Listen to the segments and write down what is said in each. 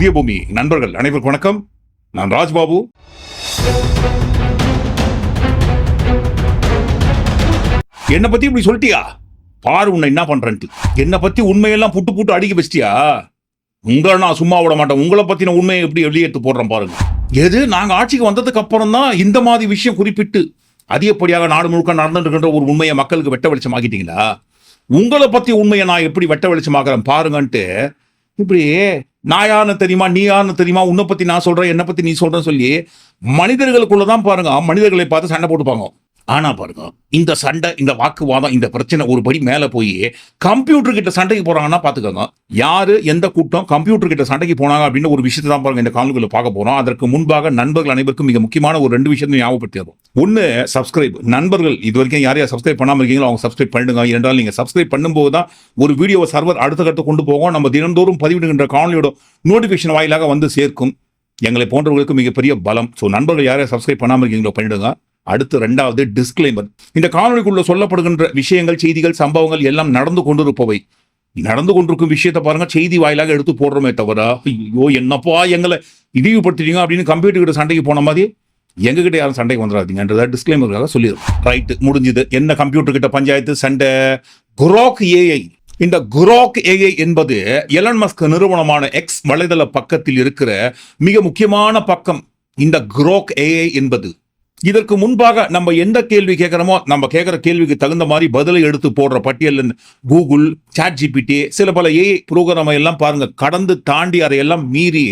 புதிய பூமி. நண்பர்கள் அனைவருக்கும் வணக்கம். நான் ராஜ்பாபு. என்னை பத்தி இப்படி சொல்லிட்டியா? பாரு உன்னை என்ன பண்றேன்ட்டு. என்னை பத்தி உண்மையெல்லாம் புட்டு புட்டு அடிக்க வச்சிட்டியா? உங்களை நான் சும்மா விட மாட்டேன். உங்களை பத்தின உண்மையை எப்படி வெளியேற்று போடுறேன் பாருங்க. எது? நாங்கள் ஆட்சிக்கு வந்ததுக்கு அப்புறம் தான் இந்த மாதிரி விஷயம் குறிப்பிட்டு அதிகப்படியாக நாடு முழுக்க நடந்துட்டு இருக்கின்ற ஒரு உண்மையை மக்களுக்கு வெட்ட வெளிச்சமாக்கிட்டீங்களா உங்களை பத்தி உண்மையை நான் எப்படி வெட்ட வெளிச்சமாக்குறேன் பாருங்கன்ட்டு இப்படி நான் யாருன்னு தெரியுமா நீ தெரியுமா உன்னை பத்தி நான் சொல்றேன் என்னை பத்தி நீ சொல்றேன்னு சொல்லி மனிதர்களுக்குள்ளதான் பாருங்க மனிதர்களை பார்த்து சண்டை போட்டுப்பாங்க. ஆனா பாருங்க இந்த சண்டை இந்த வாக்குவாதம் இந்த பிரச்சனை ஒரு படி மேலே போய் கம்ப்யூட்டர் கிட்ட சண்டைக்கு போகிறாங்கன்னா பார்த்துக்கோங்க யாரு எந்த கூட்டம் கம்ப்யூட்டர் கிட்ட சண்டைக்கு போனாங்க அப்படின்னு ஒரு விஷயத்தை தான் பாருங்க இந்த காலங்களில் பார்க்க போகிறோம் அதற்கு முன்பாக நண்பர்கள் அனைவருக்கும் மிக முக்கியமான ஒரு ரெண்டு விஷயத்தையும் ஞாபகப்படுத்தியதும் ஒன்னு சப்ஸ்கிரைப் நண்பர்கள் இது வரைக்கும் யார் யார் சப்ஸ்கிரைப் பண்ணாமல் இருக்கீங்களோ அவங்க சப்ஸ்கிரைப் பண்ணுங்க. இரண்டால் நீங்கள் சப்ஸ்கிரைப் பண்ணும்போது தான் ஒரு வீடியோவை சர்வர் அடுத்த கட்ட கொண்டு போகும். நம்ம தினந்தோறும் பதிவிடுகின்ற காணொலியோட நோட்டிஃபிகேஷன் வாயிலாக வந்து சேர்க்கும். எங்களை போன்றவர்களுக்கு மிகப்பெரிய பலம். ஸோ நண்பர்கள் யாரையும் சப்ஸ்கிரைப் பண்ணாமல் இருக்கீங்களோ பண்ணிடுங்க. அடுத்து ரெண்டாவது டிஸ்க்ளைமர் இந்த காணொலிக்குள்ள சொல்லப்படுகின்ற விஷயங்கள் செய்திகள் சம்பவங்கள் எல்லாம் நடந்து கொண்டிருப்பவை. நடந்து கொண்டிருக்கும் விஷயத்தை பாருங்க செய்தி வாயிலாக எடுத்து போடுறோமே தவிர ஐயோ என்னப்பா எங்களை இழிவுபடுத்திட்டீங்க அப்படின்னு கம்ப்யூட்டர் கிட்ட சண்டைக்கு போன மாதிரி எங்ககிட்ட யாரும் சண்டைக்கு வந்துடாதீங்கன்றத டிஸ்க்ளைமருக்காக சொல்லிடுறோம். ரைட்டு முடிஞ்சுது. என்ன கம்ப்யூட்டர் கிட்ட பஞ்சாயத்து? சண்டை. குரோக் ஏஐ இந்த குரோக் ஏஐ என்பது எலன் மஸ்க் நிறுவனமான எக்ஸ் வலைதள பக்கத்தில் இருக்கிற மிக முக்கியமான பக்கம். இந்த குரோக் ஏஐ என்பது இதற்கு முன்பாக நம்ம எந்த கேள்வி கேட்குறோமோ நம்ம கேட்குற கேள்விக்கு தகுந்த மாதிரி பதிலை எடுத்து போடுற பட்டியல் கூகுள் சாட் ஜிபிடி சில பல ஏஐ ப்ரோக்ராம் எல்லாம் பாருங்க. கடந்து தாண்டி அதையெல்லாம் மீறி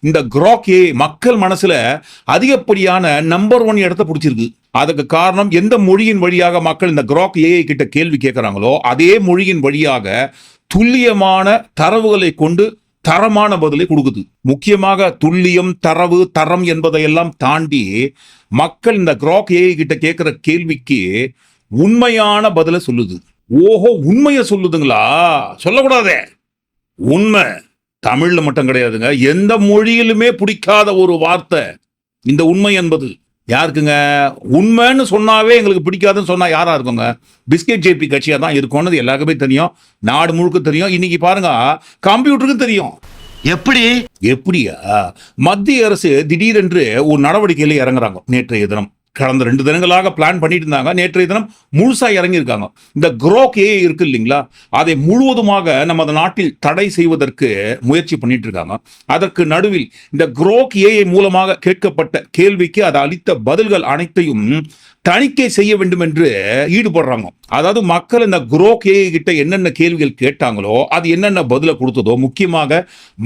இந்த கிராக் ஏ மக்கள் மனசுல அதிகப்படியான நம்பர் ஒன் இடத்த பிடிச்சிருக்கு. அதுக்கு காரணம் எந்த மொழியின் வழியாக மக்கள் இந்த கிராக் ஏஐ கிட்ட கேள்வி கேட்குறாங்களோ அதே மொழியின் வழியாக துல்லியமான தரவுகளை கொண்டு தரமான பதிலை கொடுக்குது. முக்கியமாக துல்லியம் தரவு தரம் என்பதையெல்லாம் தாண்டி மக்கள் இந்த கிராக் ஏஐ கிட்ட கேட்கிற கேள்விக்கு உண்மையான பதிலை சொல்லுது. ஓஹோ உண்மையை சொல்லுதுங்களா? சொல்லக்கூடாதே. உண்மை தமிழ்ல மட்டும் கிடையாதுங்க. எந்த மொழியிலுமே பிடிக்காத ஒரு வார்த்தை. இந்த உண்மை என்பது. யாருக்குங்க? உண்மைன்னு சொன்னாவே எங்களுக்கு பிடிக்காதுன்னு சொன்னா யாரா இருக்குங்க? பிஸ்கெட் ஜேபி கட்சியா தான் இருக்கும்னு எல்லாருக்குமே தெரியும். நாடு முழுக்க தெரியும். இன்னைக்கு பாருங்க கம்ப்யூட்டருக்கு தெரியும். எப்படி? எப்படியா? மத்திய அரசு திடீரென்று ஒரு நடவடிக்கையில இறங்குறாங்க நேற்றைய தினம். கடந்த ரெண்டு தினங்களாக பிளான் பண்ணிட்டு இருந்தாங்க நேற்றைய தினம் முழுசா இறங்கியிருக்காங்க. இந்த குரோக் ஏ இருக்கு இல்லைங்களா? அதை முழுவதுமாக நமது நாட்டில் தடை செய்வதற்கு முயற்சி பண்ணிட்டு இருக்காங்க அதற்கு நடுவில் இந்த குரோக் ஏஐ மூலமாக கேட்கப்பட்ட கேள்விக்கு அது அளித்த பதில்கள் அனைத்தையும் தணிக்கை செய்ய வேண்டும் என்று ஈடுபடுறாங்க. அதாவது மக்கள் இந்த குரோ கே கிட்ட என்னென்ன கேள்விகள் கேட்டாங்களோ அது என்னென்ன பதில கொடுத்ததோ முக்கியமாக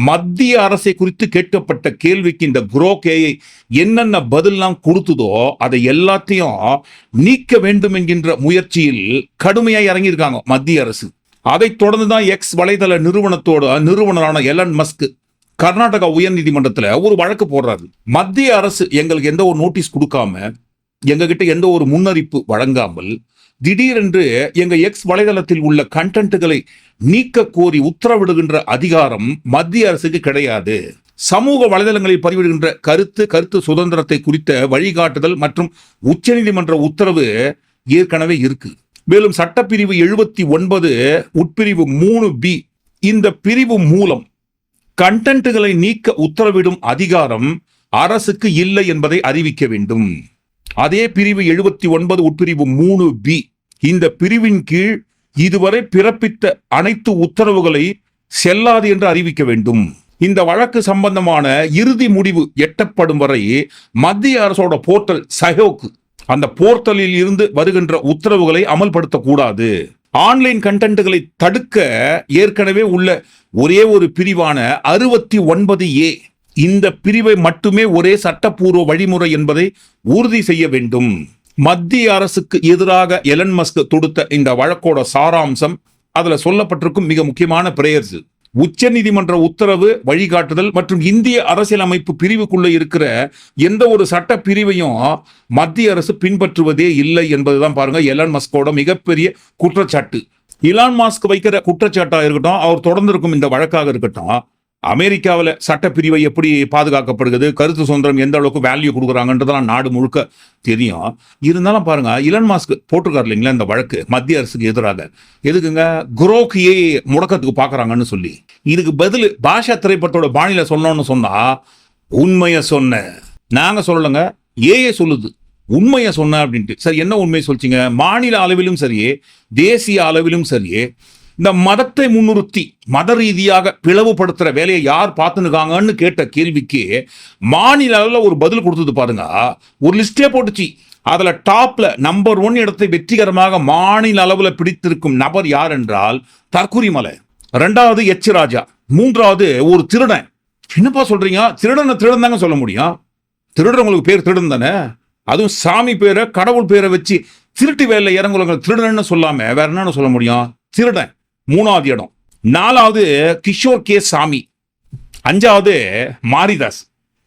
மத்திய அரசை குறித்து கேட்கப்பட்ட கேள்விக்கு இந்த குரோ கே என்னென்ன பதிலாம் கொடுத்ததோ அதை எல்லாத்தையும் நீக்க வேண்டும் என்கின்ற முயற்சியில் கடுமையாக இறங்கியிருக்காங்க மத்திய அரசு. அதைத் தொடர்ந்து தான் எக்ஸ் வலைதள நிறுவனத்தோட நிறுவனரான எலன் மஸ்க் கர்நாடகா உயர்நீதிமன்றத்தில் ஒரு வழக்கு போடுறாரு. மத்திய அரசு எங்களுக்கு எந்த ஒரு நோட்டீஸ் கொடுக்காம எங்ககிட்ட எந்த ஒரு முன்னறிப்பு வழங்காமல் திடீரென்று எங்க எக்ஸ் வலைதளத்தில் உள்ள கண்டென்ட்டுகளை நீக்க கோரி உத்தரவிடுகின்ற அதிகாரம் மத்திய அரசுக்கு கிடையாது. சமூக வலைதளங்களில் பதிவிடுகின்ற கருத்து கருத்து சுதந்திரத்தை குறித்த வழிகாட்டுதல் மற்றும் உச்சநீதிமன்ற உத்தரவு ஏற்கனவே இருக்கு. மேலும் சட்டப்பிரிவு எழுபத்தி ஒன்பது உட்பிரிவு மூணு பி இந்த பிரிவு மூலம் கண்டென்ட்டுகளை நீக்க உத்தரவிடும் அதிகாரம் அரசுக்கு இல்லை என்பதை அறிவிக்க வேண்டும். அதே பிரிவு எழுபத்தி ஒன்பது உட்பிரிவு மூணு பி. இந்த பிரிவின் கீழ் இதுவரை பிறப்பித்த அனைத்து உத்தரவுகளை செல்லாது என்று அறிவிக்க வேண்டும். இந்த வழக்கு சம்பந்தமான இறுதி முடிவு எட்டப்படும் வரை மத்திய அரசோட போர்ட்டல் சஹோக் அந்த போர்ட்டலில் இருந்து வருகின்ற உத்தரவுகளை அமல்படுத்தக்கூடாது. ஆன்லைன் கண்டென்ட்டுகளை தடுக்க ஏற்கனவே உள்ள ஒரே ஒரு பிரிவான அறுபத்தி ஒன்பது ஏ. இந்த பிரிவை மட்டுமே ஒரே சட்டப்பூர்வ வழிமுறை என்பதை உறுதி செய்ய வேண்டும். மத்திய அரசுக்கு எதிராக எலன் மஸ்க் தொடுத்த இந்த வழக்கோட சாராம்சம் அதுல சொல்லப்பட்டிருக்கும் மிக முக்கியமான பிரேயர்ஸ் உச்ச நீதிமன்ற உத்தரவு வழிகாட்டுதல் மற்றும் இந்திய அரசியலமைப்பு பிரிவுக்குள்ள இருக்கிற எந்த ஒரு சட்ட பிரிவையும் மத்திய அரசு பின்பற்றுவதே இல்லை என்பதுதான் பாருங்க எலான் மஸ்கோட மிகப்பெரிய குற்றச்சாட்டு. இலான் மாஸ்க் வைக்கிற குற்றச்சாட்டாக இருக்கட்டும் அவர் தொடர்ந்து இருக்கும் இந்த வழக்காக இருக்கட்டும் அமெரிக்காவில் சட்டப்பிரிவை எப்படி பாதுகாக்கப்படுகிறது? கருத்து சுதந்திரம் எந்த அளவுக்கு வேல்யூ கொடுக்குறாங்கன்றதெல்லாம் நாடு முழுக்க தெரியும். இருந்தாலும் பாருங்க இலன் மாஸ்க் போட்டிருக்காரு இல்லைங்களா இந்த வழக்கு? மத்திய அரசுக்கு எதிராக. எதுக்குங்க? குரோக்கியை முடக்கத்துக்கு பார்க்குறாங்கன்னு சொல்லி. இதுக்கு பதில் பாஷா திரைப்படத்தோட பாணியில சொன்னோன்னு சொன்னா உண்மையை சொன்ன. நாங்கள் சொல்லலைங்க ஏஏ சொல்லுது. உண்மையை சொன்ன அப்படின்ட்டு. சரி என்ன உண்மையை சொல்லிச்சிங்க? மாநில அளவிலும் சரியே தேசிய அளவிலும் சரியே இந்த மதத்தை முன்னிறுத்தி மத ரீதியாக பிளவுபடுத்துற வேலையை யார் பார்த்துனுக்காங்கன்னு கேட்ட கேள்விக்கு மாநில அளவில் ஒரு பதில் கொடுத்தது பாருங்க. ஒரு லிஸ்டே போட்டுச்சு. அதில் டாப்ல நம்பர் ஒன் இடத்தை வெற்றிகரமாக மாநில அளவில் பிடித்திருக்கும் நபர் யார் என்றால் தற்குறிமலை ரெண்டாவது எச் ராஜா. மூன்றாவது ஒரு திருடன். என்னப்பா சொல்றீங்க? திருடனை திருடன் தாங்க சொல்ல முடியும். திருடனவங்களுக்கு பேர் திருடன் தானே? அதுவும் சாமி பேரை கடவுள் பேரை வச்சு திருட்டு வேலை இறங்குறவங்க திருடன்னு சொல்லாம வேற என்னன்னு சொல்ல முடியும்? திருடன். மூணாவது இடம். நாலாவது கிஷோர் கே சாமி. அஞ்சாவது மாரிதாஸ்.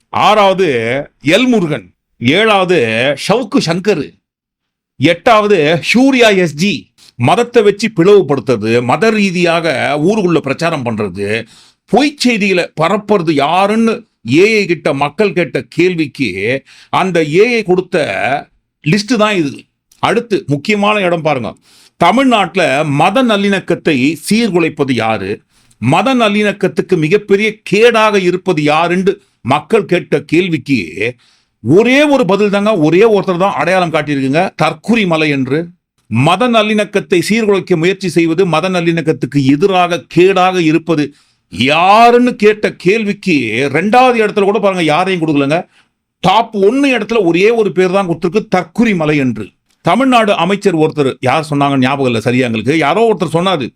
ஆறாவது எல் முருகன். ஏழாவது ஷவுக்கு சங்கர். எட்டாவது சூர்யா எஸ்ஜி மதத்தை வச்சு பிளவுபடுத்துறது மத ரீதியாக ஊருக்குள்ள பிரச்சாரம் பண்றது பொய் செய்திகளை பரப்புறது யாருன்னு ஏஐ கிட்ட மக்கள் கேட்ட கேள்விக்கு அந்த ஏஐ கொடுத்த லிஸ்ட் தான் இது. அடுத்து முக்கியமான இடம் பாருங்க. தமிழ்நாட்டில் மத நல்லிணக்கத்தை சீர்குலைப்பது யாரு? மத நல்லிணக்கத்துக்கு மிகப்பெரிய கேடாக இருப்பது யாருன்னு மக்கள் கேட்ட கேள்விக்கு ஒரே ஒரு பதில் தாங்க ஒரே ஒருத்தர் தான் அடையாளம் காட்டியிருக்குங்க. தற்குறி மலை என்று. மத நல்லிணக்கத்தை சீர்குலைக்க முயற்சி செய்வது மத நல்லிணக்கத்துக்கு எதிராக கேடாக இருப்பது யாருன்னு கேட்ட கேள்விக்கு ரெண்டாவது இடத்துல கூட பாருங்க யாரையும் கொடுக்கலங்க. டாப் ஒன்று இடத்துல ஒரே ஒரு பேர் தான் கொடுத்துருக்கு தற்குறி மலை என்று. தமிழ்நாடு அமைச்சர் ஒருத்தர் யார் சொன்னாங்க ஞாபகம் இல்லை சரியா எங்களுக்கு? யாரோ ஒருத்தர் சொன்னாரு.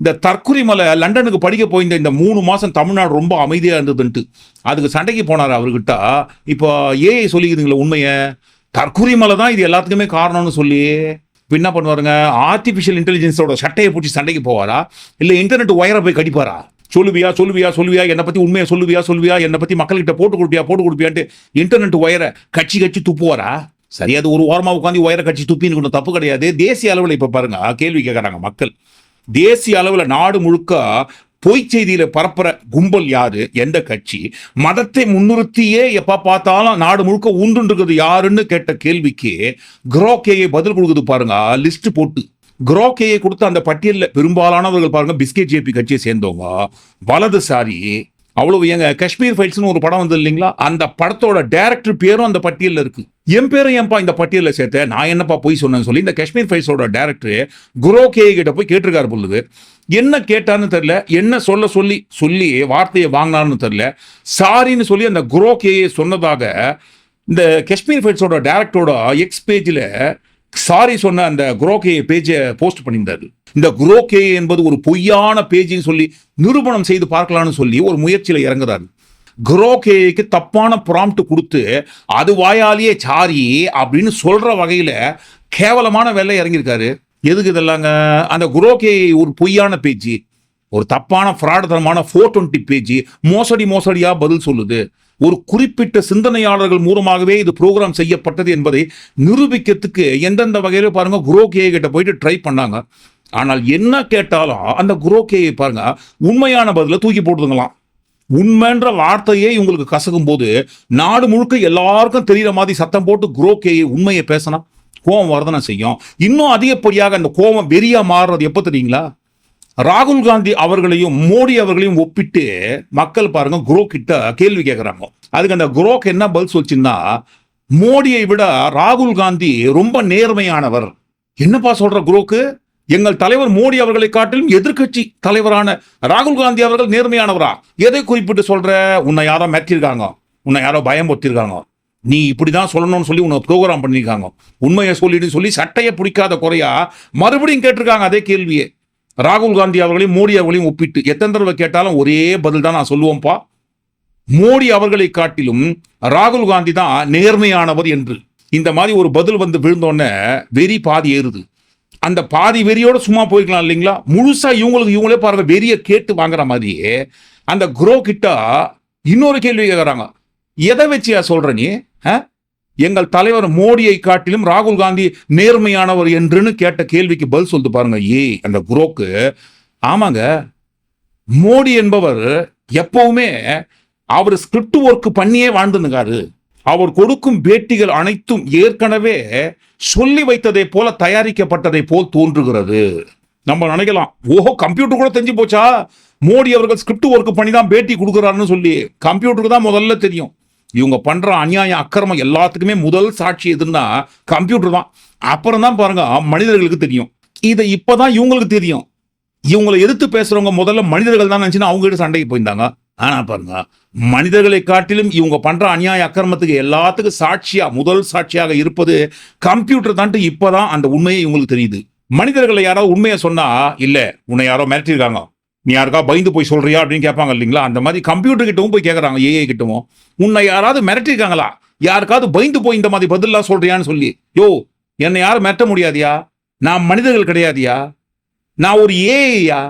இந்த தற்குறி மலை லண்டனுக்கு படிக்க போயிருந்த இந்த மூணு மாதம் தமிழ்நாடு ரொம்ப அமைதியாக இருந்ததுன்ட்டு. அதுக்கு சண்டைக்கு போனார் அவர்கிட்ட. இப்போ ஏஐ சொல்லிக்குதுங்களே உண்மையை? தற்குறி மலை தான் இது எல்லாத்துக்குமே காரணம்னு சொல்லி. என்ன பண்ணுவாருங்க? ஆர்டிஃபிஷியல் இன்டெலிஜென்ஸோட சட்டையை பிடிச்சி சண்டைக்கு போவாரா? இல்லை இன்டர்நெட் ஒயரை போய் கடிப்பாரா? சொல்லுவியா சொல்லுவியா சொல்லுவியா என்னை பற்றி உண்மையை சொல்லுவியா சொல்லுவியா என்னை பற்றி மக்கள்கிட்ட போட்டு கொடுப்பியா போட்டு கொடுப்பியான்ட்டு இன்டர்நெட் ஒயரை கட்சி கட்சி துப்புவாரா? சரி அது ஒரு ஓரமாக உட்காந்து உயர கட்சி துப்பின்னு கொண்டு தப்பு கிடையாது. தேசிய அளவில் இப்போ பாருங்க. கேள்வி கேட்குறாங்க மக்கள். தேசிய அளவில் நாடு முழுக்க பொய் செய்தியில பரப்புற கும்பல் யாரு? எந்த கட்சி? மதத்தை முன்னிறுத்தியே எப்ப பார்த்தாலும் நாடு முழுக்க உண்டு யாருன்னு கேட்ட கேள்விக்கு குரோகேயை பதில் கொடுக்குது பாருங்க. லிஸ்ட் போட்டு. குரோகேயை கொடுத்த அந்த பட்டியலில் பெரும்பாலானவர்கள் பாருங்க. பிஸ்கெட் ஜேபி கட்சியை சேர்ந்தவங்க. வலதுசாரி அவ்வளவு எங்க காஷ்மீர் ஃபைல்ஸ்னு ஒரு படம் வந்தது இல்லைங்களா? அந்த படத்தோட டேரக்டர் பேரும் அந்த பட்டியலில் இருக்கு. என் பேரும் ஏன்பா இந்த பட்டியலில் சேர்த்தேன் நான் என்னப்பா போய் சொன்னேன்னு சொல்லி இந்த காஷ்மீர் ஃபைல்ஸோட டேரக்டர் குரோ கே கிட்ட போய் கேட்டிருக்காரு பொழுது என்ன கேட்டான்னு தெரில என்ன சொல்ல சொல்லி சொல்லி வார்த்தையை வாங்கினான்னு தெரில சாரின்னு சொல்லி அந்த குரோ கேயை சொன்னதாக இந்த காஷ்மீர் ஃபைல்ஸோட டேரக்டரோட எக்ஸ் பேஜில் சாரி சொன்ன அந்த குரோகே பேஜை போஸ்ட் பண்ணியிருந்தாரு. இந்த குரோகே என்பது ஒரு பொய்யான பேஜின்னு சொல்லி நிரூபணம் செய்து பார்க்கலாம்னு சொல்லி ஒரு முயற்சியில் இறங்குறாரு. குரோகேக்கு தப்பான ப்ராம்ப்ட் கொடுத்து அது வாயாலேயே சாரி அப்படின்னு சொல்ற வகையில் கேவலமான வேலை இறங்கியிருக்காரு. எதுக்கு இதெல்லாங்க? அந்த குரோகே ஒரு பொய்யான பேஜ் ஒரு தப்பான ஃப்ராடத்தனமான ஃபோர் டுவெண்ட்டி பேஜ் மோசடி மோசடியாக பதில் சொல்லுது. ஒரு குறிப்பிட்ட சிந்தனையாளர்கள் மூலமாகவே இது ப்ரோக்ராம் செய்யப்பட்டது என்பதை நிரூபிக்கிறதுக்கு எந்தெந்த வகையில் பாருங்க குரோகே கிட்ட போயிட்டு ட்ரை பண்ணாங்க. ஆனால் என்ன கேட்டாலும் அந்த குரோகேயை பாருங்க உண்மையான பதில தூக்கி போட்டுதுங்களாம். உண்மைன்ற வார்த்தையே இவங்களுக்கு கசக்கும் போது நாடு முழுக்க எல்லாருக்கும் தெரிகிற மாதிரி சத்தம் போட்டு குரோகேயை உண்மையை பேசினா கோபம் வரதனை செய்யும். இன்னும் அதிகப்படியாக அந்த கோபம் வெறியா மாறுறது எப்போ தெரியுங்களா? ராகுல் காந்தி அவர்களையும் மோடி அவர்களையும் ஒப்பிட்டு மக்கள் பாருங்க குரோ கிட்ட கேள்வி கேட்குறாங்க அதுக்கு அந்த குரோக் என்ன பதில் சொல்லிச்சுன்னா மோடியை விட ராகுல் காந்தி ரொம்ப நேர்மையானவர். என்னப்பா சொல்ற குரோக்கு? எங்கள் தலைவர் மோடி அவர்களை காட்டிலும் எதிர்க்கட்சி தலைவரான ராகுல் காந்தி அவர்கள் நேர்மையானவரா? எதை குறிப்பிட்டு சொல்ற? உன்னை யாரோ மிரட்டியிருக்காங்க. உன்னை யாரோ பயம் ஒத்திருக்காங்க நீ இப்படிதான் சொல்லணும்னு சொல்லி உன்னை ப்ரோக்ராம் பண்ணியிருக்காங்க. உண்மையை சொல்லிட்டு சொல்லி சட்டையை பிடிக்காத குறையா மறுபடியும் கேட்டிருக்காங்க அதே கேள்வியே. ராகுல் காந்தி அவர்களையும் மோடி அவர்களையும் ஒப்பிட்டு எத்தனை தடவை கேட்டாலும் ஒரே பதில் தான் நான் சொல்லுவோம்ப்பா. மோடி அவர்களை காட்டிலும் ராகுல் காந்தி தான் நேர்மையானவர் என்று. இந்த மாதிரி ஒரு பதில் வந்து விழுந்தோடனே வெறி பாதி ஏறுது. அந்த பாதி வெறியோட சும்மா போய்க்கலாம் இல்லைங்களா? முழுசா இவங்களுக்கு இவங்களே பாருங்க வெறியை கேட்டு வாங்குற மாதிரியே அந்த குரோ கிட்ட இன்னொரு கேள்வி கேட்குறாங்க எதை வச்சியா சொல்ற நீ? ஆ? எங்கள் தலைவர் மோடியை காட்டிலும் ராகுல் காந்தி நேர்மையானவர் என்றுன்னு கேட்ட கேள்விக்கு பதில் சொல்லிட்டு பாருங்க. ஏ அந்த குரோக்கு. ஆமாங்க. மோடி என்பவர் எப்பவுமே அவர் ஸ்கிரிப்ட் ஒர்க் பண்ணியே வாழ்ந்துனுக்காரு அவர் கொடுக்கும் பேட்டிகள் அனைத்தும் ஏற்கனவே சொல்லி வைத்ததை போல தயாரிக்கப்பட்டதை போல் தோன்றுகிறது. நம்ம நினைக்கலாம் ஓஹோ கம்ப்யூட்டர் கூட தெரிஞ்சு போச்சா? மோடி அவர்கள் ஸ்கிரிப்ட் ஒர்க் பண்ணி தான் பேட்டி கொடுக்குறாருன்னு சொல்லி. கம்ப்யூட்டருக்கு தான் முதல்ல தெரியும். இவங்க பண்ணுற அநியாயம் அக்கிரமம் எல்லாத்துக்குமே முதல் சாட்சி எதுன்னா கம்ப்யூட்டர் தான். அப்புறம் தான் பாருங்க மனிதர்களுக்கு தெரியும். இதை இப்போ தான் இவங்களுக்கு தெரியும். இவங்களை எதிர்த்து பேசுகிறவங்க முதல்ல மனிதர்கள் தான் நினச்சின்னா அவங்ககிட்ட சண்டைக்கு போயிருந்தாங்க. ஆனால் பாருங்க மனிதர்களை காட்டிலும் இவங்க பண்ற அநியாய அக்கிரமத்துக்கு எல்லாத்துக்கும் சாட்சியாக முதல் சாட்சியாக இருப்பது கம்ப்யூட்டர் தான்ட்டு இப்பதான் அந்த உண்மையை இவங்களுக்கு தெரியுது. மனிதர்களை யாராவது உண்மையை சொன்னால் இல்லை உன்னை யாரோ மிரட்டியிருக்காங்க. நீ யாருக்கா பயந்து போய் சொல்றியா அப்படின்னு கேட்பாங்க இல்லைங்களா? அந்த மாதிரி கம்ப்யூட்டர் கிட்டவும் போய் கேட்குறாங்க ஏஐ கிட்டவும். உன்னை யாராவது மிரட்டிருக்காங்களா? யாருக்காவது பயந்து போய் இந்த மாதிரி பதிலாக சொல்றியான்னு சொல்லி. யோ என்னை யாரும் மிரட்ட முடியாதியா? நான் மனிதர்கள் கிடையாதியா? நான் ஒரு ஏஐயா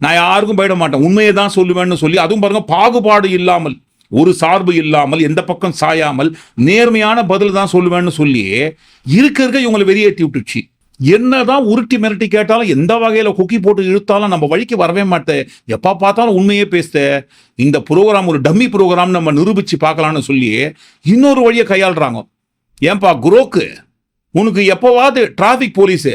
நான் யாருக்கும் போயிட மாட்டேன். உண்மையை தான் சொல்லுவேன்னு சொல்லி அதுவும் பாருங்க பாகுபாடு இல்லாமல் ஒரு சார்பு இல்லாமல் எந்த பக்கம் சாயாமல் நேர்மையான பதில் தான் சொல்லுவேன்னு சொல்லி இருக்க இருக்க இவங்களை வெளியேற்றி விட்டுச்சு என்னதான் உருட்டி மிரட்டி கேட்டாலும் எந்த வகையில் குக்கி போட்டு இழுத்தாலும் நம்ம வழிக்கு வரவே மாட்டேன். எப்போ பார்த்தாலும் உண்மையே பேசுத. இந்த ப்ரோக்ராம் ஒரு டம்மி ப்ரோக்ராம் நம்ம நிரூபித்து பார்க்கலாம்னு சொல்லி இன்னொரு வழியை கையாளுறாங்க. ஏன்பா குரோக்கு உனக்கு எப்போவாவது டிராஃபிக் போலீஸு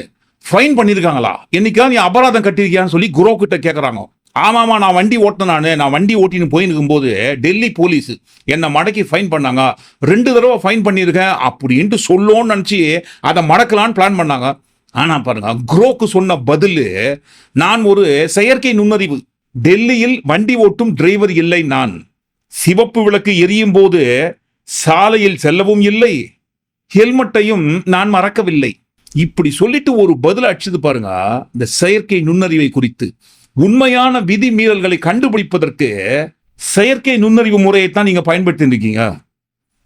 ஃபைன் பண்ணியிருக்காங்களா என்னைக்காவது நீ அபராதம் கட்டியிருக்கியான்னு சொல்லி குரோக்கிட்ட கேட்குறாங்க ஆமாம் நான் வண்டி ஓட்டினேன் நான். நான் வண்டி ஓட்டின்னு போயின்னு போது டெல்லி போலீஸ் என்னை மடக்கி ஃபைன் பண்ணாங்க. ரெண்டு தடவை ஃபைன் பண்ணியிருக்கேன். அப்படின்ட்டு சொல்லோன்னு நினச்சி அதை மடக்கலான்னு பிளான் பண்ணாங்க. ஆனா பாருங்க குரோக்கு சொன்ன பதில் நான் ஒரு செயற்கை நுண்ணறிவு. டெல்லியில் வண்டி ஓட்டும் டிரைவர் இல்லை நான். சிவப்பு விளக்கு எரியும் போது சாலையில் செல்லவும் இல்லை. ஹெல்மெட்டையும் நான் மறக்கவில்லை. இப்படி சொல்லிட்டு ஒரு பதில் அடிச்சது பாருங்க இந்த செயற்கை நுண்ணறிவை குறித்து. உண்மையான விதி மீறல்களை கண்டுபிடிப்பதற்கு செயற்கை நுண்ணறிவு முறையைத்தான் நீங்க பயன்படுத்தி இருக்கீங்க.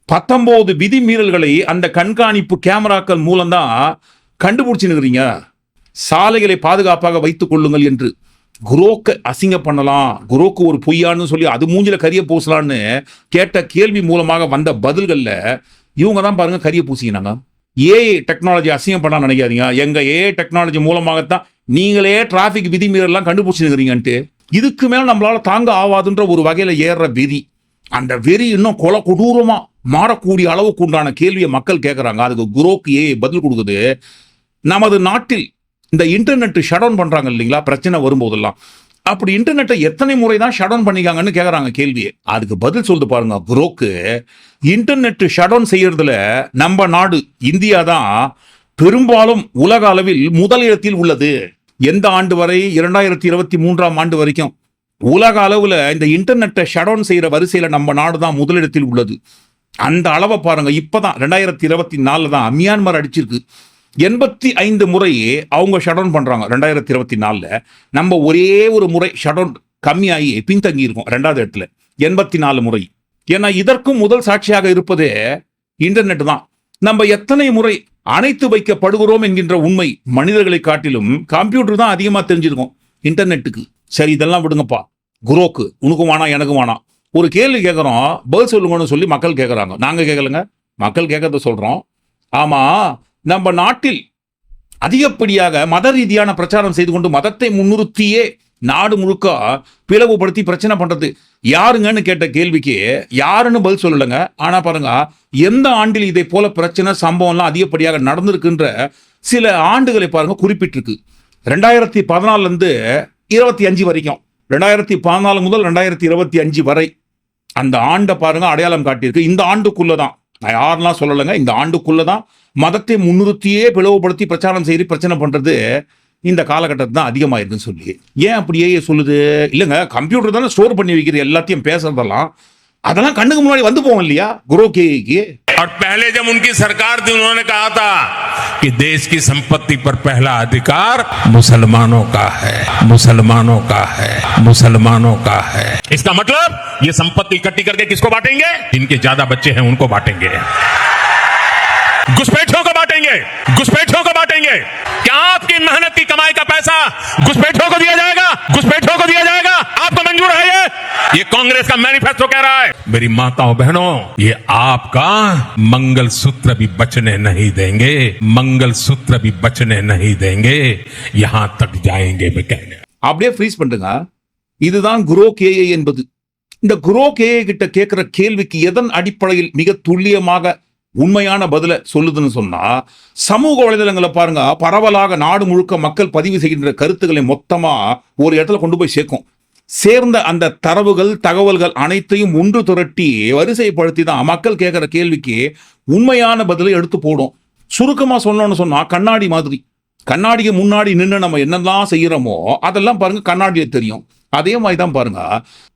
பத்தொன்பது விதி மீறல்களை அந்த கண்காணிப்பு கேமராக்கள் மூலம்தான் கண்டுபிடிச்சுனுக்கிறீங்க சாலைகளை பாதுகாப்பாக வைத்துக் கொள்ளுங்கள் என்று. குரோக்க அசிங்க பண்ணலாம். குரோக்கு ஒரு பொய்யான்னு சொல்லி அது மூஞ்சில கரிய பூசலான்னு கேட்ட கேள்வி மூலமாக வந்த பதில்களில் இவங்க தான் பாருங்க கரிய பூசிக்கினாங்க. ஏஐ டெக்னாலஜி அசிங்கம் பண்ண நினைக்காதீங்க. எங்க ஏஐ டெக்னாலஜி மூலமாகத்தான் நீங்களே டிராஃபிக் விதிமீறலாம் கண்டுபிடிச்சிருக்கிறீங்கன்ட்டு இதுக்கு மேல நம்மளால தாங்க ஆவாதுன்ற ஒரு வகையில ஏறுற வெறி அந்த வெறி இன்னும் கொலை கொடூரமா மாறக்கூடிய அளவுக்கு உண்டான கேள்வியை மக்கள் கேட்குறாங்க அதுக்கு குரோக்கு ஏஐ பதில் கொடுக்குது. நமது நாட்டில் இந்த இன்டர்நெட் ஷட் டவுன் இல்லைங்களா? பிரச்சனை வரும்போதெல்லாம். அப்படி இன்டர்நெட்டை எத்தனை முறை தான் ஷட் டவுன் பண்ணிக்காங்கன்னு கேட்குறாங்க கேள்வியை. அதுக்கு பதில் சொல்லிட்டு பாருங்க குரோக்கு. இன்டர்நெட் ஷட் டவுன் செய்யறதுல நம்ம நாடு இந்தியா தான் பெரும்பாலும் உலக அளவில் முதலிடத்தில் உள்ளது. எந்த ஆண்டு வரை? இரண்டாயிரத்தி இருபத்தி மூன்றாம் ஆண்டு வரைக்கும். உலக அளவில் இந்த இன்டர்நெட்டை ஷட் டவுன் வரிசையில் நம்ம நாடு தான் முதலிடத்தில் உள்ளது. அந்த அளவை பாருங்க இப்பதான் ரெண்டாயிரத்தி இருபத்தி நாலில் தான் மியான்மர் அடிச்சிருக்கு. எண்பத்தி ஐந்து முறை அவங்க ஷடவுன் பண்ணுறாங்க ரெண்டாயிரத்தி இருபத்தி நாலில் நம்ம ஒரே ஒரு முறை ஷடவுன் கம்மியாகி பின்தங்கி இருக்கும் ரெண்டாவது இடத்துல. எண்பத்தி நாலு முறை. ஏன்னா இதற்கும் முதல் சாட்சியாக இருப்பதே இன்டர்நெட் தான். நம்ம எத்தனை முறை அணைத்து வைக்கப்படுகிறோம் என்கின்ற உண்மை மனிதர்களை காட்டிலும் கம்ப்யூட்டர் தான் அதிகமாக தெரிஞ்சிருக்கும். இன்டர்நெட்டுக்கு. சரி இதெல்லாம் விடுங்கப்பா. குரோக்கு. உனக்கும் வேணாம் எனக்கும் வேணாம். ஒரு கேள்வி கேட்குறோம் பதில் சொல்லுங்கன்னு சொல்லி மக்கள் கேட்குறாங்க நாங்கள் கேட்கலங்க மக்கள் கேட்கறத சொல்கிறோம் ஆமாம் நம்ம நாட்டில் அதிகப்படியாக மத ரீதியான பிரச்சாரம் செய்து கொண்டு மதத்தை முன்னிறுத்தியே நாடு முழுக்க பிளவுபடுத்தி பிரச்சனை பண்றது யாருங்கன்னு கேட்ட கேள்விக்கு யாருன்னு பதில் சொல்லலைங்க. ஆனா பாருங்க எந்த ஆண்டில் இதை போல பிரச்சனை சம்பவம்லாம் அதிகப்படியாக நடந்திருக்குன்ற சில ஆண்டுகளை பாருங்க குறிப்பிட்டிருக்கு. ரெண்டாயிரத்தி பதினாலுலேருந்து இருபத்தி அஞ்சு வரைக்கும் ரெண்டாயிரத்தி பதினாலு முதல் ரெண்டாயிரத்தி இருபத்தி அஞ்சு வரை அந்த ஆண்டை பாருங்க அடையாளம் காட்டியிருக்கு. இந்த ஆண்டுக்குள்ளே தான் நான் யாரெல்லாம் சொல்லலைங்க. இந்த ஆண்டுக்குள்ளே தான் மதத்தை முன்னிறுத்தியே பிளவுபடுத்தி பிரச்சாரம் செய்து பிரச்சனை பண்ணுறது இந்த காலகட்டத்தில் தான் அதிகமாயிருக்குன்னு சொல்லி. ஏன் அப்படியே சொல்லுது? இல்லைங்க கம்ப்யூட்டர் தானே ஸ்டோர் பண்ணி வைக்கிறது எல்லாத்தையும் பேசுறதெல்லாம். அதெல்லாம் கண்ணுக்கு முன்னாடி வந்து போவோம் இல்லையா? குரோ கேக்கு और पहले जब उनकी सरकार थी, उन्होंने कहा था कि देश की संपत्ति पर पहला अधिकार मुसलमानों का है, मुसलमानों का है, मुसलमानों का है। इसका मतलब ये संपत्ति इकट्ठी करके किसको बांटेंगे? जिनके ज़्यादा बच्चे हैं, उनको बांटेंगे। घुसपैठियों को बांटेंगे, घुसपैठियों को बांटेंगे। क्या आपकी मेहनत की कमाई का पैसा घुसपैठियों को दिया जाएगा? घुसपैठियों को दिया जाएगा? मंजूर है ये ये कांग्रेस का मैनिफेस्टो कह रहा है मेरी माताओं बहनों ये आपका मंगल सूत्र भी बचने नहीं देंगे मंगल सूत्र भी बचने नहीं देंगे यहां तक जाएंगे मैं कहने அப்படியே ஃப்ரீஸ் பண்ணுங்க இதுதான் குரோ கேஏ என்பது இந்த குரோ கே கிட்ட கேட்கிற கேள்விக்கு எதன் அடிப்படையில் மிக துல்லியமாக உண்மையான பதில சொல்லுதுன்னு சொன்னா சமூக வலைதளங்களை பாருங்க பரவலாக நாடு முழுக்க மக்கள் பதிவு செய்கின்ற கருத்துக்களை மொத்தமா ஒரு இடத்துல கொண்டு போய் சேர்க்கும் சேர்ந்த அந்த தரவுகள் தகவல்கள் அனைத்தையும் ஒன்று திரட்டி வரிசைப்படுத்தி தான் மக்கள் கேட்குற கேள்விக்கு உண்மையான பதிலை எடுத்து போடும். சுருக்கமாக சொன்னோன்னு சொன்னால் கண்ணாடி மாதிரி. கண்ணாடிக்கு முன்னாடி நின்று நம்ம என்னெல்லாம் செய்கிறோமோ அதெல்லாம் பாருங்க கண்ணாடியில் தெரியும். அதே மாதிரி தான் பாருங்க.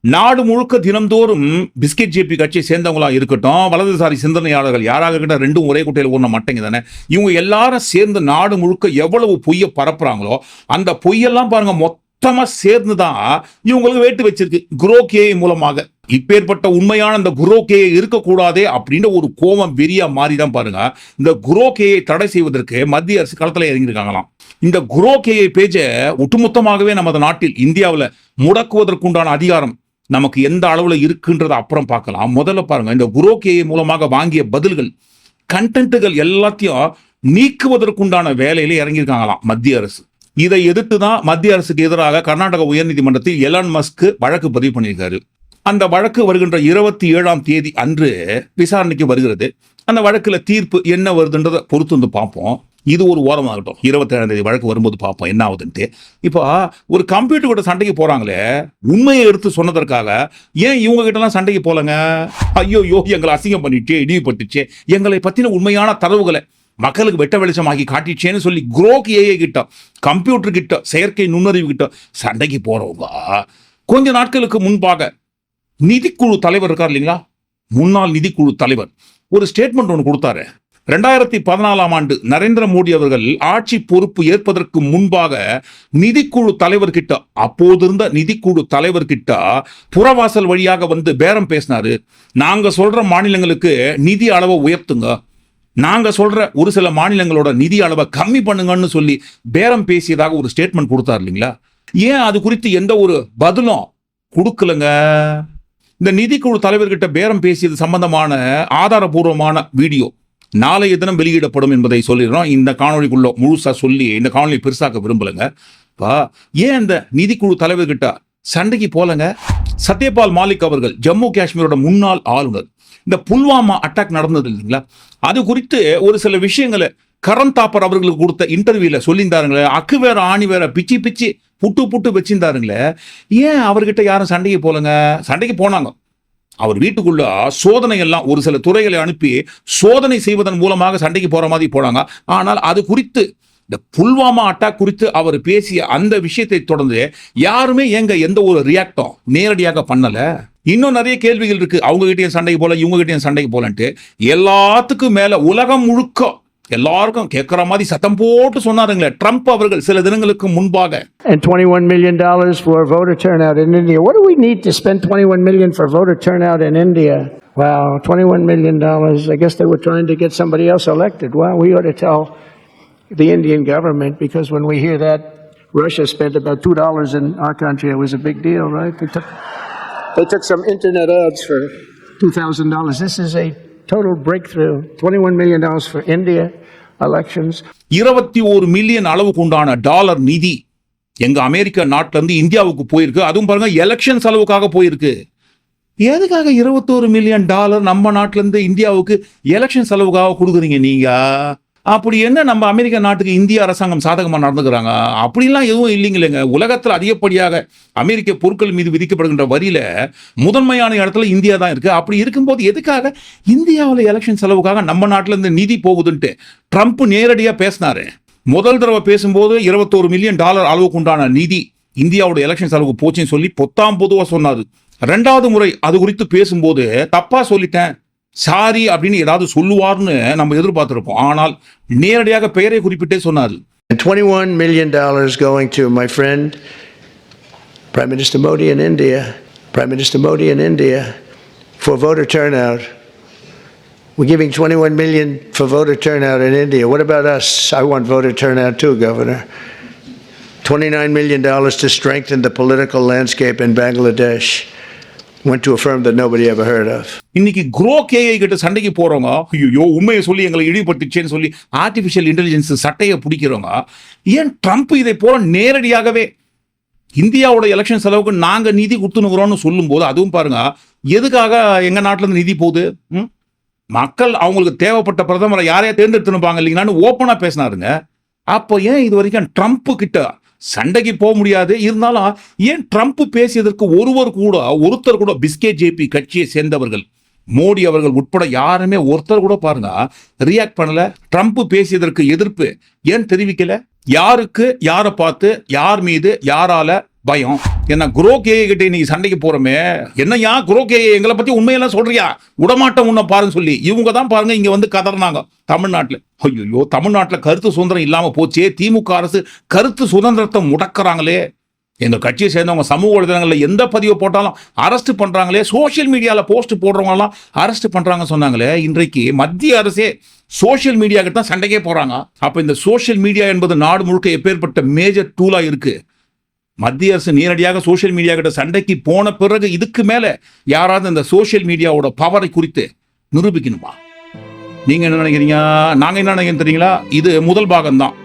நாடு முழுக்க தினந்தோறும் பிஸ்கெட் ஜேபி கட்சியை சேர்ந்தவங்களா இருக்கட்டும் வலதுசாரி சிந்தனையாளர்கள் யாராக இருக்கட்டும் ரெண்டும் ஒரே குட்டையில் ஊர்ன மட்டைங்க தானே? இவங்க எல்லாரும் சேர்ந்து நாடு முழுக்க எவ்வளவு பொய்யை பரப்புறாங்களோ அந்த பொய்யெல்லாம் பாருங்க மொத்தமா சேர்ந்து தான் இவங்களுக்கு வேட்டு வச்சிருக்கு. குரோ கே மூலமாக. இப்பேற்பட்ட உண்மையான இந்த குரோ கேயை இருக்கக்கூடாதே அப்படின்ற ஒரு கோபம் வெறியா மாறி தான் பாருங்க. இந்த குரோ கேயை தடை செய்வதற்கு மத்திய அரசு களத்துல இறங்கியிருக்காங்களாம். இந்த குரோ கேயை பேஜை ஒட்டுமொத்தமாகவே நமது நாட்டில் இந்தியாவில் முடக்குவதற்குண்டான அதிகாரம் நமக்கு எந்த அளவுல இருக்குன்றதை அப்புறம் பார்க்கலாம். முதல்ல பாருங்க இந்த குரோ கேயை மூலமாக வாங்கிய பதில்கள் கண்டென்ட்டுகள் எல்லாத்தையும் நீக்குவதற்குண்டான வேலையில இறங்கியிருக்காங்களாம் மத்திய அரசு. இதை எதிர்த்து தான் மத்திய அரசுக்கு எதிராக கர்நாடக உயர்நீதிமன்றத்தில் எலான் மஸ்க் வழக்கு பதிவு பண்ணியிருக்காரு. அந்த வழக்கு வருகின்ற இருபத்தி ஏழாம் தேதி அன்று விசாரணைக்கு வருகிறது. அந்த வழக்கில் தீர்ப்பு என்ன வருதுன்றதை பொறுத்து வந்து பார்ப்போம். இது ஒரு ஓரமாகட்டும். இருபத்தி ஏழாம் தேதி வழக்கு வரும்போது பார்ப்போம் என்ன ஆகுதுன்ட்டு. இப்போ ஒரு கம்ப்யூட்டர் கூட சண்டைக்கு போகிறாங்களே உண்மையை எடுத்து சொன்னதற்காக ஏன் இவங்க கிட்டலாம் சண்டைக்கு போகலங்க ஐயோ யோ எங்களை அசிங்கம் பண்ணிட்டு இடிவுபட்டுச்சு. எங்களை பற்றின உண்மையான தரவுகளை மக்களுக்கு வெட்ட வெளிச்சமாகி காட்டிச்சேன்னு சொல்லி குரோக் ஏஐ கிட்ட கம்ப்யூட்டர் கிட்ட செயற்கை நுண்ணறிவு கிட்ட சண்டைக்கு போறவங்க கொஞ்ச நாட்களுக்கு முன்பாக நிதிக்குழு தலைவர் இருக்கார் இல்லைங்களா? முன்னாள் நிதிக்குழு தலைவர். ஒரு ஸ்டேட்மெண்ட் ஒன்று கொடுத்தாரு. ரெண்டாயிரத்தி பதினாலாம் ஆண்டு நரேந்திர மோடி அவர்கள் ஆட்சி பொறுப்பு ஏற்பதற்கு முன்பாக நிதிக்குழு தலைவர்கிட்ட அப்போது இருந்த நிதிக்குழு தலைவர்கிட்ட புறவாசல் வழியாக வந்து பேரம் பேசினாரு. நாங்க சொல்ற மாநிலங்களுக்கு நிதி அளவை உயர்த்துங்க. நாங்க சொல்ற ஒரு சில மாநிலங்களோட நிதி அளவை கம்மி பண்ணுங்கன்னு சொல்லி பேரம் பேசியதாக ஒரு ஸ்டேட்மெண்ட் கொடுத்தார் இல்லைங்களா? ஏன் அது குறித்து எந்த ஒரு பதிலும் கொடுக்கலங்க? இந்த நிதிக்குழு தலைவர்கிட்ட பேரம் பேசியது சம்பந்தமான ஆதாரபூர்வமான வீடியோ நாளைய தினம் வெளியிடப்படும் என்பதை சொல்லிடுறோம். இந்த காணொலிக்குள்ள முழுசா சொல்லி இந்த காணொலி பெருசாக்க விரும்பலைங்க. பா ஏன் இந்த நிதிக்குழு தலைவர்கிட்ட சண்டைக்கு போலங்க? சத்யபால் மாலிக் அவர்கள் ஜம்மு காஷ்மீரோட முன்னாள் ஆளுநர். இந்த புல்வாமா அட்டாக் நடந்தது இல்லைங்களா? அது குறித்து ஒரு சில விஷயங்களை கரண் தாப்பர் அவர்களுக்கு கொடுத்த இன்டர்வியூல சொல்லியிருந்தாருங்களே. அக்கு வேற ஆணி வேற பிச்சு பிச்சு புட்டு புட்டு வச்சிருந்தாருங்களே. ஏன் அவர்கிட்ட யாரும் சண்டைக்கு போலங்க? சண்டைக்கு போனாங்க. அவர் வீட்டுக்குள்ள சோதனை எல்லாம் ஒரு சில துறைகளை அனுப்பி சோதனை செய்வதன் மூலமாக சண்டைக்கு போற மாதிரி போனாங்க. ஆனால் அது குறித்து இந்த புல்வாமா அட்டாக் குறித்து அவர் பேசிய அந்த விஷயத்தை தொடர்ந்து யாருமே எங்க எந்த ஒரு ரியாக்டும் நேரடியாக பண்ணலை? இன்னும் நிறைய கேள்விகள் இருக்கு அவங்க கிட்டயும் சண்டைக்கு போல இவங்க கிட்டயும் சண்டைக்கு போலன்ட்டு எல்லாத்துக்கும் மேல உலகம் முழுக்க எல்லாருக்கும் கேட்கிற மாதிரி சத்தம் போட்டு சொன்னாருங்களே ட்ரம்ப் அவர்கள் சில தினங்களுக்கு முன்பாக and $21 million for voter turnout in India. What do we need to spend $21 million for voter turnout in India? Wow, $21 million. I guess they were trying to get somebody else elected. Well, we ought to tell the Indian government because when we hear that Russia spent about $2 in our country, it was a big deal, right? They took, some internet ads for $2,000. This is a total breakthrough. $21 million for India elections. இருபத்தி ஒரு million அளவுக்கு உண்டான dollar நிதி எங்க அமெரிக்க நாட்டுல இருந்து இந்தியாவுக்கு போயிருக்கு அதுவும் பாருங்க எலெக்ஷன் செலவுக்காக போயிருக்கு எதுக்காக இருபத்தோரு மில்லியன் டாலர் நம்ம நாட்டுல இருந்து இந்தியாவுக்கு எலெக்ஷன் செலவுக்காக கொடுக்குறீங்க நீங்க அப்படி என்ன நம்ம அமெரிக்க நாட்டுக்கு இந்திய அரசாங்கம் சாதகமாக நடந்துக்கிறாங்க? அப்படிலாம் எதுவும் இல்லைங்களேங்க. உலகத்தில் அதிகப்படியாக அமெரிக்க பொருட்கள் மீது விதிக்கப்படுகின்ற வரியில முதன்மையான இடத்துல இந்தியா தான் இருக்குது அப்படி இருக்கும்போது எதுக்காக இந்தியாவில் எலெக்ஷன் செலவுக்காக நம்ம நாட்டிலேருந்து நிதி போகுதுன்ட்டு ட்ரம்ப் நேரடியாக பேசினாரு. முதல் தடவை பேசும்போது இருபத்தோரு மில்லியன் டாலர் அளவுக்கு உண்டான நிதி இந்தியாவோட எலெக்ஷன் செலவுக்கு போச்சுன்னு சொல்லி பொத்தாம் பொதுவாக சொன்னாரு. ரெண்டாவது முறை அது குறித்து பேசும்போது தப்பாக சொல்லிட்டேன். சாரி அப்படின்னு ஏதாவது சொல்லுவார்னு நம்ம எதிர்பார்த்திருப்போம் ஆனால் நேரடியாக பெயரை குறிப்பிட்டே சொன்னாரு And $21 million going to my friend, Prime Minister Modi in India, Prime Minister Modi in India, for voter turnout. We're giving 21 million for voter turnout in India. What about us? I want voter turnout too, Governor. $29 million to strengthen the political landscape in Bangladesh. Went to a firm that nobody ever heard of. இன்னைக்கு குரோ கேஐ கிட்ட சண்டைக்கு போறவங்க ஐயோ உண்மையை சொல்லி எங்களை இழிபட்டுச்சேன்னு சொல்லி ஆர்டிபிஷியல் இன்டெலிஜென்ஸ் சட்டையை பிடிக்கிறவங்க ஏன் ட்ரம்ப் இதை போல நேரடியாகவே இந்தியாவோட எலெக்ஷன் செலவுக்கு நாங்கள் நிதி கொடுத்துனுக்குறோம்னு சொல்லும்போது அதுவும் பாருங்க எதுக்காக எங்கள் நாட்டில் இருந்து நிதி போகுது ம்? மக்கள் அவங்களுக்கு தேவைப்பட்ட பிரதமரை யாரையா தேர்ந்தெடுத்துனுப்பாங்க இல்லைங்களான்னு ஓப்பனாக பேசினாருங்க அப்போ ஏன் இது வரைக்கும் ட்ரம்ப்பு கிட்ட சண்டைக்கு போக முடியாது. இருந்தாலும் ஏன் ட்ரம்ப் பேசியதற்கு ஒருவர் கூட ஒருத்தர் கூட பிஸ்கே ஜேபி கட்சியை சேர்ந்தவர்கள் மோடி அவர்கள் உட்பட யாருமே ஒருத்தர் கூட பாருங்க ரியாக்ட் பண்ணல. ட்ரம்ப் பேசியதற்கு எதிர்ப்பு ஏன் தெரிவிக்கல? யாருக்கு யாரை பார்த்து யார் மீது யாரால பயம். என்ன குரோ கே கிட்ட நீ சண்டைக்கு போகிறோமே என்னையா குரோ கே எங்களை பத்தி உண்மையெல்லாம் சொல்றியா? விடமாட்டோம் உன்னை பாருன்னு சொல்லி. இவங்க தான் பாருங்க இங்க வந்து கதறினாங்க தமிழ்நாட்டில். ஐயோ தமிழ்நாட்டில் கருத்து சுதந்திரம் இல்லாம போச்சே. திமுக அரசு கருத்து சுதந்திரத்தை முடக்கிறாங்களே. எங்க கட்சியை சேர்ந்தவங்க சமூக வலைதளங்களில் எந்த பதிவை போட்டாலும் அரெஸ்ட் பண்றாங்களே. சோஷியல் மீடியாவில் போஸ்ட் போடுறவங்க எல்லாம் அரெஸ்ட் பண்றாங்க சொன்னாங்களே. இன்றைக்கு மத்திய அரசே சோஷியல் மீடியா தான் சண்டைக்கே போறாங்க. அப்ப இந்த சோஷியல் மீடியா என்பது நாடு முழுக்க எப்பேற்பட்ட மேஜர் டூலா இருக்கு. மத்திய அரசு நேரடியாக சோஷியல் மீடியா கிட்ட சண்டைக்கு போன பிறகு இதுக்கு மேல யாராவது இந்த சோஷியல் மீடியாவோட பவரை குறித்து நிரூபிக்கணுமா? நீங்க என்ன நினைக்கிறீங்க? நாங்க என்ன நினைக்கிறீங்களா தெரியுங்களா? இது முதல் பாகம் தான்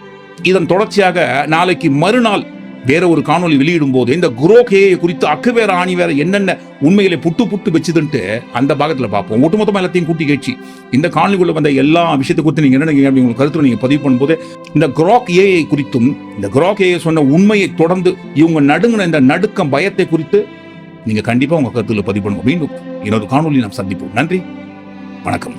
இதன் தொடர்ச்சியாக நாளைக்கு மறுநாள் வேற ஒரு காணொளி வெளியிடும் போது இந்த குரோகேயை குறித்து அக்கு வேற ஆணி வேற என்னென்ன உண்மையிலே புட்டு புட்டு வச்சுதுன்ட்டு அந்த பாகத்தில் பார்ப்போம். ஒட்டுமொத்தமாக எல்லாத்தையும் கூட்டி கட்சி. இந்த காணொலிக்குள்ள வந்த எல்லா விஷயத்தை குறித்து நீங்கள் என்ன நினைக்கிறீங்க உங்களுக்கு கருத்து நீங்கள் பதிவு பண்ணும்போது இந்த குரோக் ஏஐ குறித்தும் இந்த குரோக் ஏஐ சொன்ன உண்மையை தொடர்ந்து இவங்க நடுங்கின இந்த நடுக்கம் பயத்தை குறித்து நீங்கள் கண்டிப்பாக உங்கள் கருத்தில் பதிவு பண்ணுங்க. மீண்டும் இன்னொரு காணொலி நாம் சந்திப்போம். நன்றி. வணக்கம்.